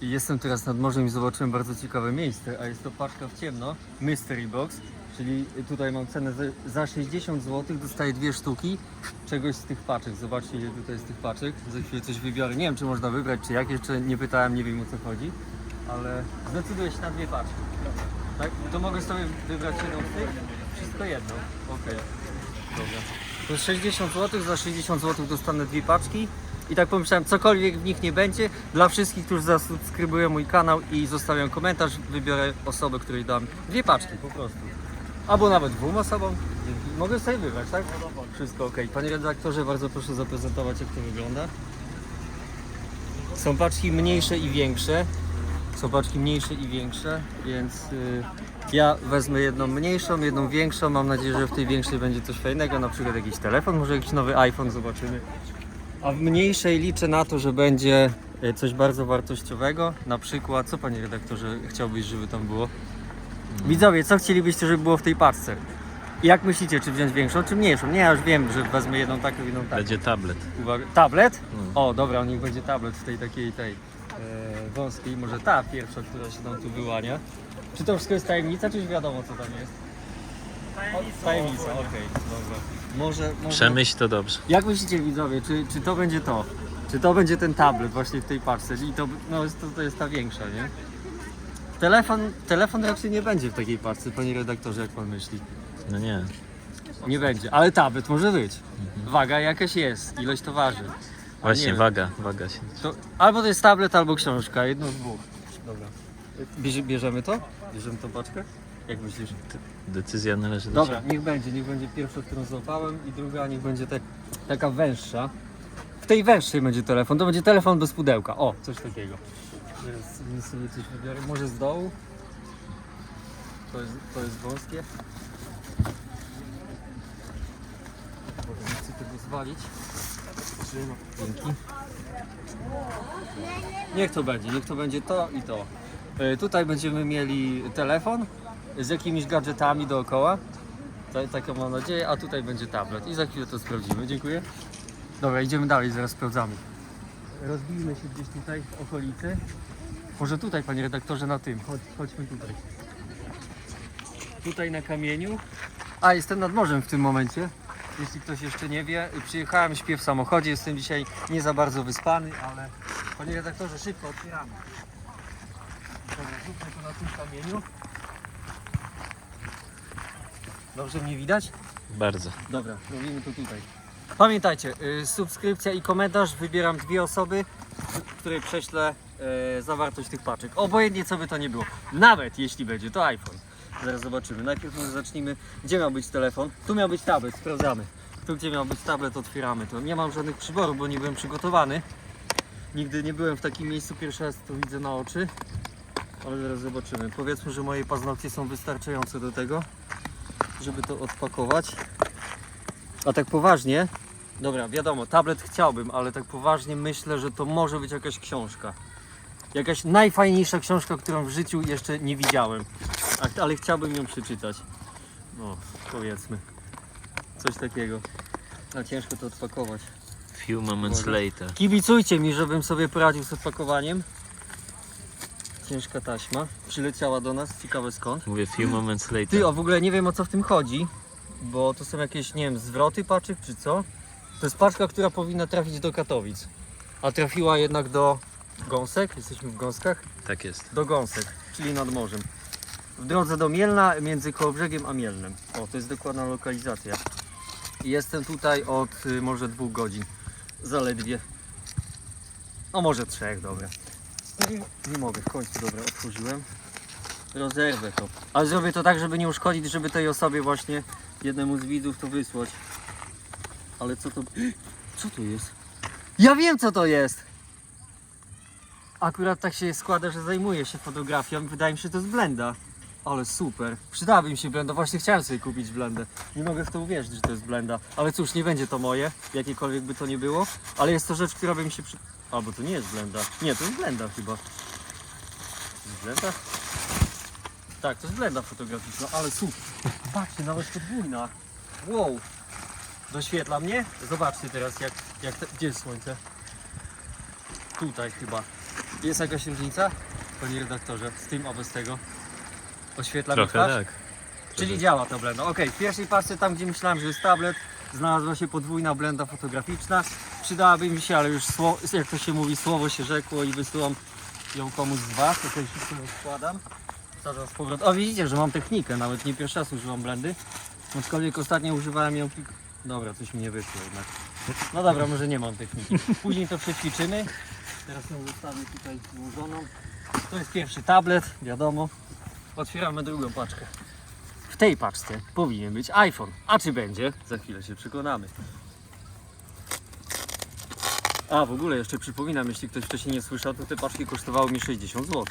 Jestem teraz nad morzem i zobaczyłem bardzo ciekawe miejsce, a jest to paczka w ciemno, Mystery Box, czyli tutaj mam cenę za- za 60 zł, dostaję dwie sztuki czegoś z tych paczek. Zobaczcie ile tutaj jest tych paczek, za chwilę coś wybiorę. Nie wiem czy można wybrać, czy jak, jeszcze nie pytałem, nie wiem o co chodzi, ale zdecyduję się na dwie paczki. Tak? To mogę sobie wybrać jedną z tych? Wszystko jedno. Okej. Dobra. To jest 60 zł, za 60 zł dostanę dwie paczki. I tak pomyślałem, cokolwiek w nich nie będzie, dla wszystkich, którzy zasubskrybują mój kanał i zostawią komentarz, wybiorę osobę, której dam dwie paczki po prostu. Albo nawet dwóm osobom. Mogę sobie wybrać, tak? Wszystko ok. Panie redaktorze, bardzo proszę zaprezentować, jak to wygląda. Są paczki mniejsze i większe. Są paczki mniejsze i większe, więc y, ja wezmę jedną mniejszą, jedną większą. Mam nadzieję, że w tej większej będzie coś fajnego, na przykład jakiś telefon, może jakiś nowy iPhone, zobaczymy. A w mniejszej liczę na to, że będzie y, coś bardzo wartościowego. Na przykład, co panie redaktorze chciałbyś, żeby tam było? Widzowie, co chcielibyście, żeby było w tej paczce? Jak myślicie, czy wziąć większą, czy mniejszą? Nie, ja już wiem, że wezmę jedną taką, jedną taką. Będzie tablet. Uwaga. Tablet? Mm. O, dobra, niech będzie tablet w tej takiej, tej e, wąskiej, może ta pierwsza, która się nam tu wyłania. Czy to wszystko jest tajemnica, czy już wiadomo co tam jest? Tajemnica. Okej, dobra. Może, może... Przemyśl to dobrze. Jak myślicie widzowie, czy, czy to będzie to? Czy to będzie ten tablet właśnie w tej paczce? I to, no, jest- to, to jest ta większa, nie? Telefon, telefon raczej nie będzie w takiej paczce, panie redaktorze, jak pan myśli? No nie. Nie będzie, ale tablet może być. Waga jakaś jest, ilość to waży. Właśnie nie. waga, waga się. To albo to jest tablet, albo książka, jedno z dwóch. Dobra. Bierze, bierzemy to? Bierzemy tą paczkę? Jak myślisz? Decyzja należy do Dobra, ciebie. niech będzie, niech będzie pierwsza, którą złapałem i druga niech będzie taka węższa. W tej węższej będzie telefon, to będzie telefon bez pudełka. O, coś takiego. Więc sobie coś wybiorę, może z dołu. To jest, to jest wąskie. Nie chcę tego zwalić. Dzięki. Niech to będzie, niech to będzie to i to. E, Tutaj będziemy mieli telefon z jakimiś gadżetami dookoła. Ta- Taką mam nadzieję, a tutaj będzie tablet i za chwilę to sprawdzimy. Dziękuję. Dobra, idziemy dalej, zaraz sprawdzamy. Rozbijmy się gdzieś tutaj w okolicy. Może tutaj, panie redaktorze, na tym. Chodź, chodźmy tutaj. Tutaj na kamieniu. A, jestem nad morzem w tym momencie. Jeśli ktoś jeszcze nie wie, przyjechałem, śpię w samochodzie, jestem dzisiaj nie za bardzo wyspany, ale panie redaktorze, szybko otwieramy. Dobra, zróbmy to na tym kamieniu. Dobrze mnie widać? Bardzo. Dobra, robimy to tutaj. Pamiętajcie, y, subskrypcja i komentarz. Wybieram dwie osoby, której prześlę y, zawartość tych paczek. Obojętnie co by to nie było. Nawet jeśli będzie to iPhone. Zaraz zobaczymy. Najpierw może zacznijmy. Gdzie miał być telefon? Tu miał być tablet, sprawdzamy. Tu gdzie miał być tablet, otwieramy to. Nie mam żadnych przyborów, bo nie byłem przygotowany. Nigdy nie byłem w takim miejscu, pierwszy raz to widzę na oczy. Ale zaraz zobaczymy. Powiedzmy, że moje paznokcie są wystarczające do tego, żeby to odpakować. A tak poważnie, dobra, wiadomo, tablet chciałbym, ale tak poważnie myślę, że to może być jakaś książka. Jakaś najfajniejsza książka, którą w życiu jeszcze nie widziałem. A- Ale chciałbym ją przeczytać. No, powiedzmy. Coś takiego. A ciężko to odpakować. Few moments later. Kibicujcie mi, żebym sobie poradził z odpakowaniem. Ciężka taśma. Przyleciała do nas, ciekawe skąd. Mówię few moments later. Ty, o w ogóle nie wiem o co w tym chodzi, bo to są jakieś, nie wiem, zwroty paczek czy co? To jest paczka, która powinna trafić do Katowic, a trafiła jednak do Gąsek, jesteśmy w Gąskach, Tak jest. do Gąsek, czyli nad morzem. W drodze do Mielna, między Kołobrzegiem a Mielnem. O, to jest dokładna lokalizacja. I Jestem tutaj od y, może dwóch godzin, zaledwie. No może trzech, dobra. Nie, mogę, w końcu, dobra, otworzyłem. Rozerwę to. Ale zrobię to tak, żeby nie uszkodzić, żeby tej osobie właśnie, jednemu z widzów to wysłać. Ale co to... Co to jest? Ja wiem co to jest! Akurat tak się składa, że zajmuję się fotografią. Wydaje mi się, że to jest blenda. Ale super. Przydałaby mi się blenda. Właśnie chciałem sobie kupić blendę. Nie mogę w to uwierzyć, że to jest blenda. Ale cóż, nie będzie to moje, jakiekolwiek by to nie było. Ale jest to rzecz, która by mi się przy... Albo to nie jest blenda. Nie, to jest blenda chyba. To jest blenda? Tak, to jest blenda fotograficzna, ale super. Patrzcie, nawet podwójna. Wow. Doświetla mnie? Zobaczcie teraz, jak, jak te... gdzie jest słońce? Tutaj chyba. Jest jakaś różnica, panie redaktorze, z tym a bez tego? Oświetla mi Trochę twarz? tak. Czyli działa ta blenda. Ok, w pierwszej parce tam gdzie myślałem, że jest tablet, znalazła się podwójna blenda fotograficzna. Przydałaby mi się, ale już sło, jak to się mówi, słowo się rzekło i wysyłam ją komuś z Was. Ok, wszystko rozkładam. Wsadzam z powrotem. O widzicie, że mam technikę, nawet nie pierwszy raz używam blendy. Aczkolwiek ostatnio używałem ją. Dobra, coś mi nie wyszło jednak. No dobra, może nie mam techniki. Później to przećwiczymy. Teraz ją zostawię tutaj złożoną. To jest pierwszy tablet, wiadomo. Otwieramy drugą paczkę. W tej paczce powinien być iPhone. A czy będzie? Za chwilę się przekonamy. A w ogóle jeszcze przypominam, jeśli ktoś wcześniej nie słyszał, to te paczki kosztowały mi 60 zł.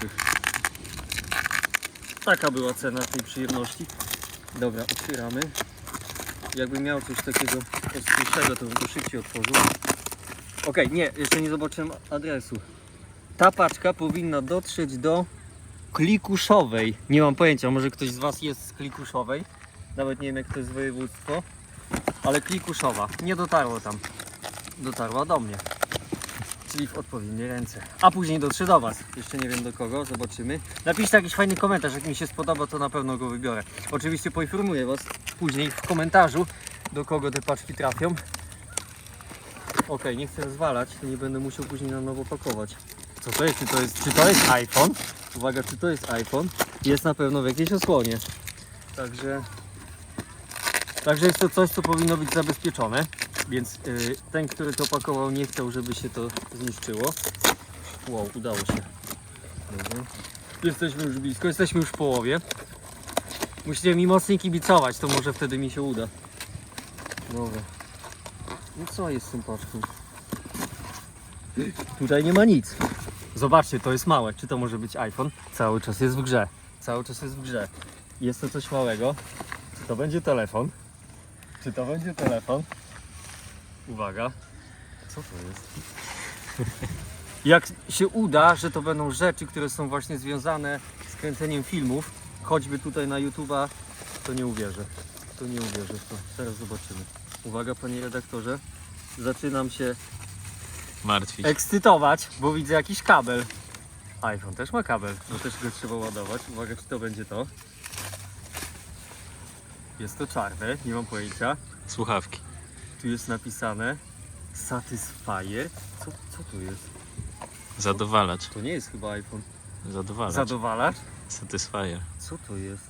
Taka była cena tej przyjemności. Dobra, otwieramy. Jakbym miał coś takiego ostrzejszego, to bym to szybciej otworzył. Okej, nie, jeszcze nie zobaczyłem adresu. Ta paczka powinna dotrzeć do Klikuszowej. Nie mam pojęcia, może ktoś z Was jest z Klikuszowej. Nawet nie wiem jak to jest województwo. Ale Klikuszowa. Nie dotarło tam. Dotarła do mnie. Czyli w odpowiednie ręce. A później dotrze do Was. Jeszcze nie wiem do kogo, zobaczymy. Napiszcie jakiś fajny komentarz, jak mi się spodoba, to na pewno go wybiorę. Oczywiście poinformuję Was później w komentarzu, do kogo te paczki trafią. Okej, nie chcę rozwalać, to nie będę musiał później na nowo pakować. Co to jest? Czy to jest, czy to jest iPhone? Uwaga, czy to jest iPhone? Jest na pewno w jakiejś osłonie. Także, także jest to coś, co powinno być zabezpieczone. Więc yy, ten, który to pakował, nie chciał, żeby się to zniszczyło. Wow, udało się. Dobra. Jesteśmy już blisko, jesteśmy już w połowie. Musicie mi mocniej kibicować, to może wtedy mi się uda. Dobra. No co jest z tą paczką? Tutaj nie ma nic. Zobaczcie, to jest małe. Czy to może być iPhone? Cały czas jest w grze. Cały czas jest w grze. Jest to coś małego. Czy to będzie telefon? Czy to będzie telefon? Uwaga. Co to jest? Jak się uda, że to będą rzeczy, które są właśnie związane z kręceniem filmów, choćby tutaj na YouTube'a, to nie uwierzę. To nie uwierzę w to. Teraz zobaczymy. Uwaga, panie redaktorze. Zaczynam się Martwić. ekscytować, bo widzę jakiś kabel. iPhone też ma kabel, bo też go trzeba ładować. Uwaga, czy to będzie to? Jest to czarne, nie mam pojęcia. Słuchawki. Tu jest napisane Satisfyer. Co, co tu jest? Zadowalacz. To nie jest chyba iPhone. Zadowalacz. Zadowalacz? Satisfyer. Co to jest?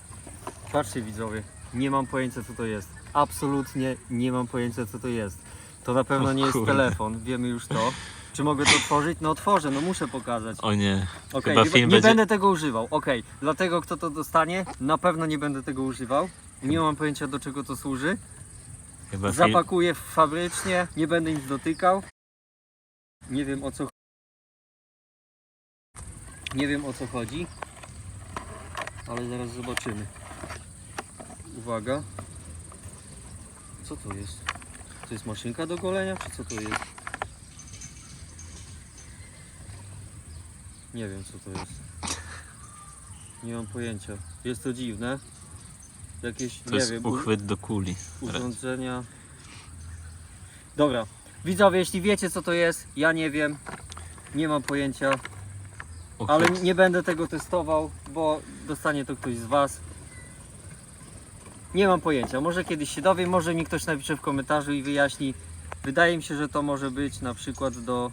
Patrzcie widzowie, nie mam pojęcia co to jest. Absolutnie nie mam pojęcia co to jest. To na pewno O nie jest kurde. telefon, wiemy już to. Czy mogę to otworzyć? No otworzę, no muszę pokazać. O nie. Okej, Chyba nie, film nie będzie- będę tego używał. Okej, dlatego kto to dostanie, na pewno nie będę tego używał. Nie mam pojęcia do czego to służy. Chyba. Zapakuję fabrycznie, nie będę nic dotykał. Nie wiem o co Nie wiem o co chodzi. Ale zaraz zobaczymy. Uwaga. Co to jest? To jest maszynka do golenia, czy co to jest? Nie wiem co to jest. Nie mam pojęcia. Jest to dziwne. Jakieś, To nie jest wiem, u- uchwyt do kuli. urządzenia. Dobra, widzowie, jeśli wiecie co to jest, ja nie wiem, nie mam pojęcia, ale Uchwyt. nie będę tego testował, bo dostanie to ktoś z Was. Nie mam pojęcia, może kiedyś się dowiem, może mi ktoś napisze w komentarzu i wyjaśni. Wydaje mi się, że to może być na przykład do,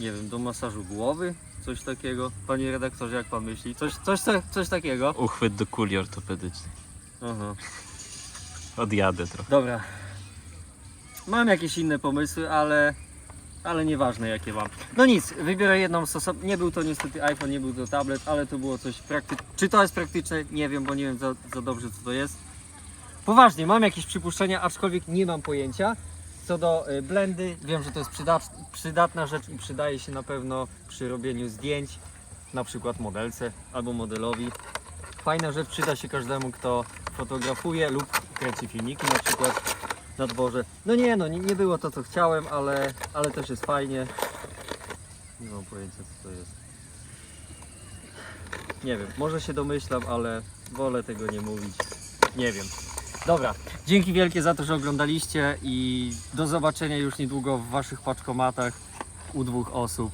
nie wiem, do masażu głowy, coś takiego. Panie redaktorze, jak Pan myśli? Coś, coś, coś, coś takiego? Uchwyt do kuli ortopedycznej. Aha. Odjadę trochę. Dobra. Mam jakieś inne pomysły, ale, ale nieważne jakie mam. No nic, wybiorę jedną z osob... Nie był to niestety iPhone, nie był to tablet, ale to było coś praktyczne. Czy to jest praktyczne? Nie wiem, bo nie wiem za, za dobrze co to jest. Poważnie, mam jakieś przypuszczenia, aczkolwiek nie mam pojęcia. Co do y, blendy, wiem, że to jest przydat, przydatna rzecz i przydaje się na pewno przy robieniu zdjęć, na przykład modelce albo modelowi. Fajna rzecz, przyda się każdemu, kto fotografuje lub kręci filmiki na przykład na dworze. No nie, no nie, nie było to co chciałem, ale, ale też jest fajnie. Nie mam pojęcia co to jest. Nie wiem, może się domyślam, ale wolę tego nie mówić. Nie wiem. Dobra, dzięki wielkie za to, że oglądaliście i do zobaczenia już niedługo w waszych paczkomatach u dwóch osób.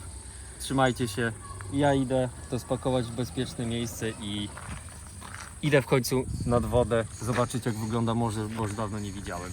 Trzymajcie się, ja idę to spakować w bezpieczne miejsce i idę w końcu nad wodę zobaczyć jak wygląda morze, bo już dawno nie widziałem.